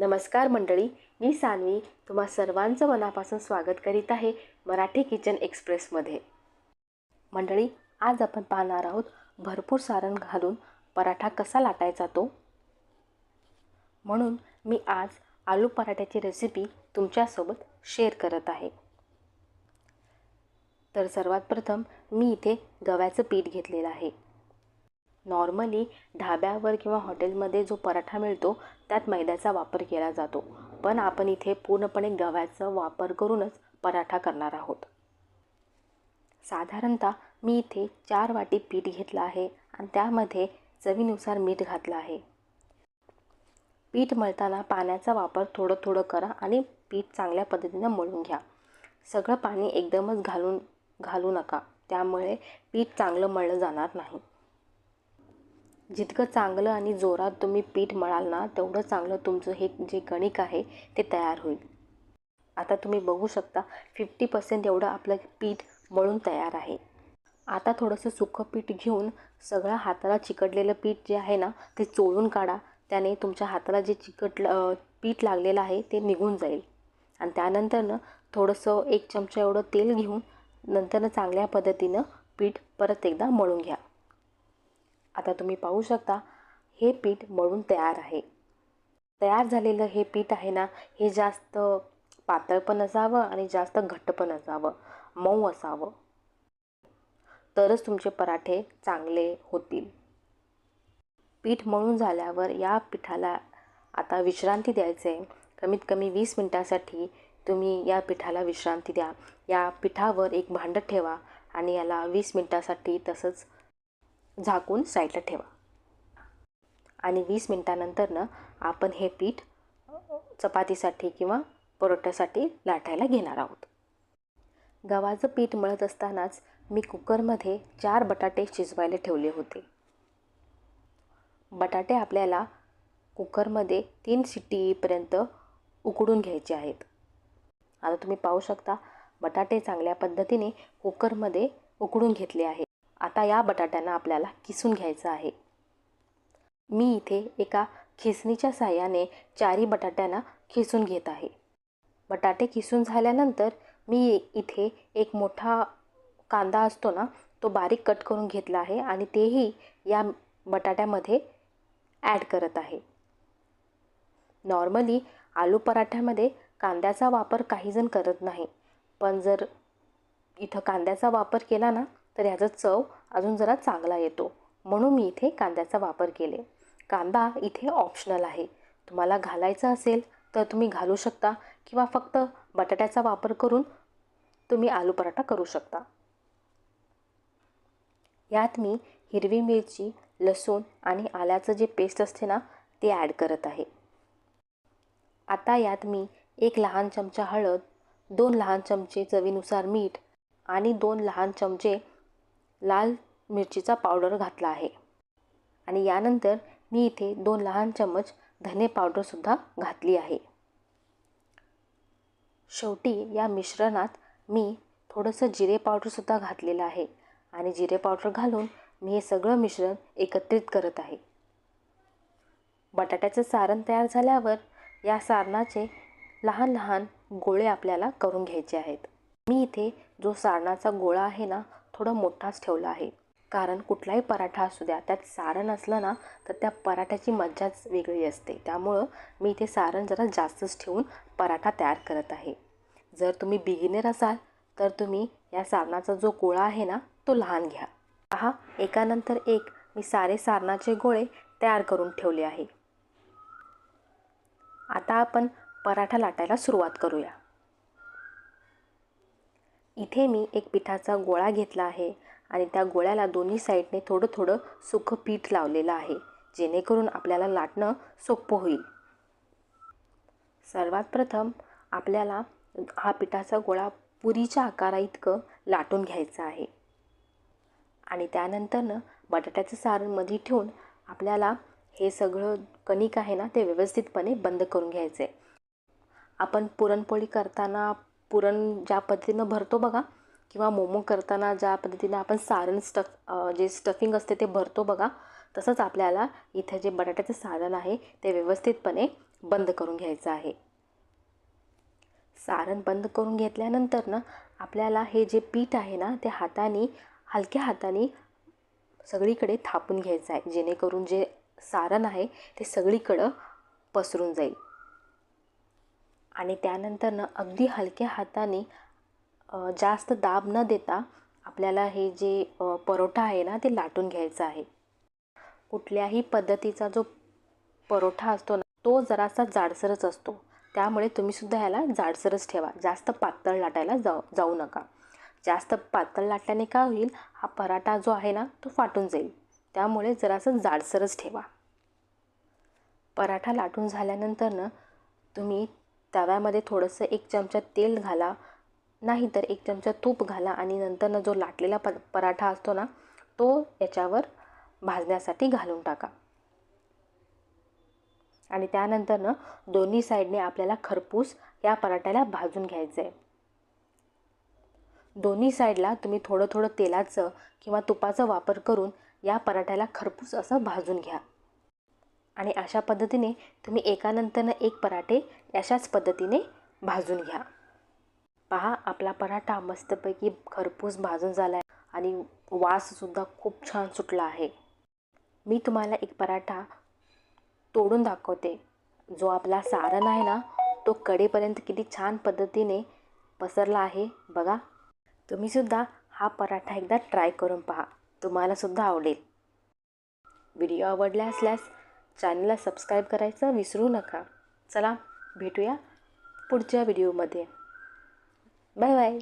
नमस्कार मंडळी मी सान्वी तुम्हा सर्वांचं मनापासून स्वागत करीत आहे मराठी किचन एक्सप्रेसमध्ये. मंडळी आज आपण पाहणार आहोत भरपूर सारण घालून पराठा कसा लाटायचा तो. म्हणून मी आज आलू पराठ्याची रेसिपी तुमच्यासोबत शेअर करत आहे. तर सर्वात प्रथम मी इथे गव्याचं पीठ घेतलेलं आहे. नॉर्मली ढाब्यावर किंवा हॉटेलमध्ये जो पराठा मिळतो त्यात मैद्याचा वापर केला जातो. पण आपण इथे पूर्णपणे गव्याचा वापर करूनच पराठा करणार आहोत. साधारणतः मी इथे चार वाटी पीठ घेतलं आहे आणि त्यामध्ये चवीनुसार मीठ घातलं आहे. पीठ मळताना पाण्याचा वापर थोडं थोडं करा आणि पीठ चांगल्या पद्धतीनं मळून घ्या. सगळं पाणी एकदमच घालून घालू नका. त्यामुळे पीठ चांगलं मळलं जाणार नाही. जितकं चांगलं आणि जोरात तुम्ही पीठ मळाल ना तेवढं चांगलं तुमचं हे जे कणिक आहे ते तयार होईल. आता तुम्ही बघू शकता फिफ्टी पर्सेंट एवढं आपलं पीठ मळून तयार आहे. आता थोडंसं सुकं पीठ घेऊन सगळं हाताला चिकटलेलं पीठ जे आहे ना ते चोळून काढा. त्याने तुमच्या हाताला जे चिकटलं पीठ लागलेलं आहे ते निघून जाईल. आणि त्यानंतरनं थोडंसं एक चमचा एवढं तेल घेऊन नंतरनं चांगल्या पद्धतीनं पीठ परत एकदा मळून घ्या. आता तुम्ही पाहू शकता हे पीठ मळून तयार आहे. तयार झालेलं हे पीठ आहे ना हे जास्त पातळ पण असावं आणि जास्त घट्ट पण असावं मऊ असावं. तरच तुमचे पराठे चांगले होतील. पीठ मळून झाल्यावर या पिठाला आता विश्रांती द्यायचं आहे कमीत कमी वीस मिनटासाठी तुम्ही या पिठाला विश्रांती द्या. या पिठावर एक भांडं ठेवा आणि याला वीस मिनटासाठी तसंच झाकून साईडला ठेवा. आणि वीस मिनटानंतरनं आपण हे पीठ चपातीसाठी किंवा परोठ्यासाठी लाटायला घेणार आहोत. गव्हाचं पीठ मळत असतानाच मी कुकरमध्ये चार बटाटे शिजवायला ठेवले होते. बटाटे आपल्याला कुकरमध्ये तीन शिट्टीपर्यंत उकडून घ्यायचे आहेत. आता तुम्ही पाहू शकता बटाटे चांगल्या पद्धतीने कुकरमध्ये उकडून घेतले आहे आता या बटाट्यांना आपल्याला किसून घ्यायचं आहे. मी इथे एका खिसणीच्या साह्याने चारी बटाट्यांना खिसून घेत आहे. बटाटे किसून झाल्यानंतर मी इथे एक मोठा कांदा असतो ना तो बारीक कट करून घेतला आहे आणि तेही या बटाट्यामध्ये ॲड करत आहे. नॉर्मली आलू पराठ्यामध्ये कांद्याचा वापर काहीजण करत नाही पण जर इथं कांद्याचा वापर केला ना तर ह्याचा चव अजून जरा चांगला येतो. म्हणून मी इथे कांद्याचा वापर केले. कांदा इथे ऑप्शनल आहे. तुम्हाला घालायचा असेल तर तुम्ही घालू शकता किंवा फक्त बटाट्याचा वापर करून तुम्ही आलू पराठा करू शकता. यात मी हिरवी मिरची लसूण आणि आल्याचं जे पेस्ट असते ना ते ॲड करत आहे. आता यात मी एक लहान चमचा हळद दोन लहान चमचे चवीनुसार मीठ आणि दोन लहान चमचे लाल मिरचीचा पावडर घातला आहे. आणि यानंतर मी इथे दोन लहान चमच धने पावडरसुद्धा घातली आहे. शेवटी या मिश्रणात मी थोडंसं जिरे पावडरसुद्धा घातलेलं आहे. आणि जिरे पावडर घालून मी हे सगळं मिश्रण एकत्रित करत आहे. बटाट्याचं सारण तयार झाल्यावर या सारणाचे लहान लहान गोळे आपल्याला करून घ्यायचे आहेत. मी इथे जो सारणाचा गोळा आहे ना थोडा मोठाच ठेवला आहे. कारण कुठलाही पराठा असू द्या त्यात सारण असलं ना तर त्या पराठ्याची मज्जाच वेगळी असते. त्यामुळं मी इथे सारण जरा जास्तच ठेवून पराठा तयार करत आहे. जर तुम्ही बिगिनर असाल तर तुम्ही या सारणाचा जो गोळा आहे ना तो लहान घ्या. पहा एकानंतर एक मी सारे सारणाचे गोळे तयार करून ठेवले आहे. आता आपण पराठा लाटायला सुरुवात करूया. इथे मी एक पिठाचा गोळा घेतला आहे आणि त्या गोळ्याला दोन्ही साईडने थोडं थोडं सुखं पीठ लावलेलं आहे जेणेकरून आपल्याला लाटणं सोपं होईल. सर्वात प्रथम आपल्याला हा पिठाचा गोळा पुरीच्या आकारा इतकं लाटून घ्यायचं आहे. आणि त्यानंतरनं बटाट्याचं सारणमध्ये ठेवून आपल्याला हे सगळं कणिक आहे ना ते व्यवस्थितपणे बंद करून घ्यायचं आहे आपण पुरणपोळी करताना पुरण ज्या पद्धतीनं भरतो बघा किंवा मोमो करताना ज्या पद्धतीनं आपण सारण स्टफ जे स्टफिंग असते ते भरतो बघा तसंच आपल्याला इथे जे बटाट्याचं सारण आहे ते व्यवस्थितपणे बंद करून घ्यायचं आहे. सारण बंद करून घेतल्यानंतर ना आपल्याला हे जे पीठ आहे ना ते हाताने हलक्या हाताने सगळीकडे थापून घ्यायचं आहे जेणेकरून जे सारण आहे ते सगळीकडं पसरून जाईल. आणि त्यानंतरनं अगदी हलक्या हाताने जास्त दाब न देता आपल्याला हे जे परोठा आहे ना ते लाटून घ्यायचं आहे. कुठल्याही पद्धतीचा जो परोठा असतो ना तो जरासा जाडसरच असतो. त्यामुळे तुम्हीसुद्धा ह्याला जाडसरच ठेवा. जास्त पातळ लाटायला जाऊ जाऊ नका. जास्त पातळ लाटल्याने काय होईल हा पराठा जो आहे ना तो फाटून जाईल. त्यामुळे जरासं जाडसरच ठेवा. पराठा लाटून झाल्यानंतरनं तुम्ही तव्यामध्ये थोडंसं एक चमचा तेल घाला. नाही तर एक चमचा तूप घाला आणि नंतरनं जो लाटलेला प पराठा असतो ना तो याच्यावर भाजण्यासाठी घालून टाका. आणि त्यानंतरनं दोन्ही साईडने आपल्याला खरपूस या पराठ्याला भाजून घ्यायचं आहे दोन्ही साईडला तुम्ही थोडं थोडं तेलाचं किंवा तुपाचा वापर करून या पराठ्याला खरपूस असं भाजून घ्या. आणि अशा पद्धतीने तुम्ही एकानंतरनं एक पराठे अशाच पद्धतीने भाजून घ्या. पहा आपला पराठा मस्तपैकी खरपूस भाजून झाला आहे आणि वाससुद्धा खूप छान सुटला आहे. मी तुम्हाला एक पराठा तोडून दाखवते. जो आपला सारण आहे ना तो कडेपर्यंत किती छान पद्धतीने पसरला आहे बघा. तुम्हीसुद्धा हा पराठा एकदा ट्राय करून पहा. तुम्हालासुद्धा आवडेल. व्हिडिओ आवडला असल्यास चॅनलला सबस्क्राईब करायचं विसरू नका. चला भेटूया पुढच्या व्हिडिओमध्ये. Bye bye.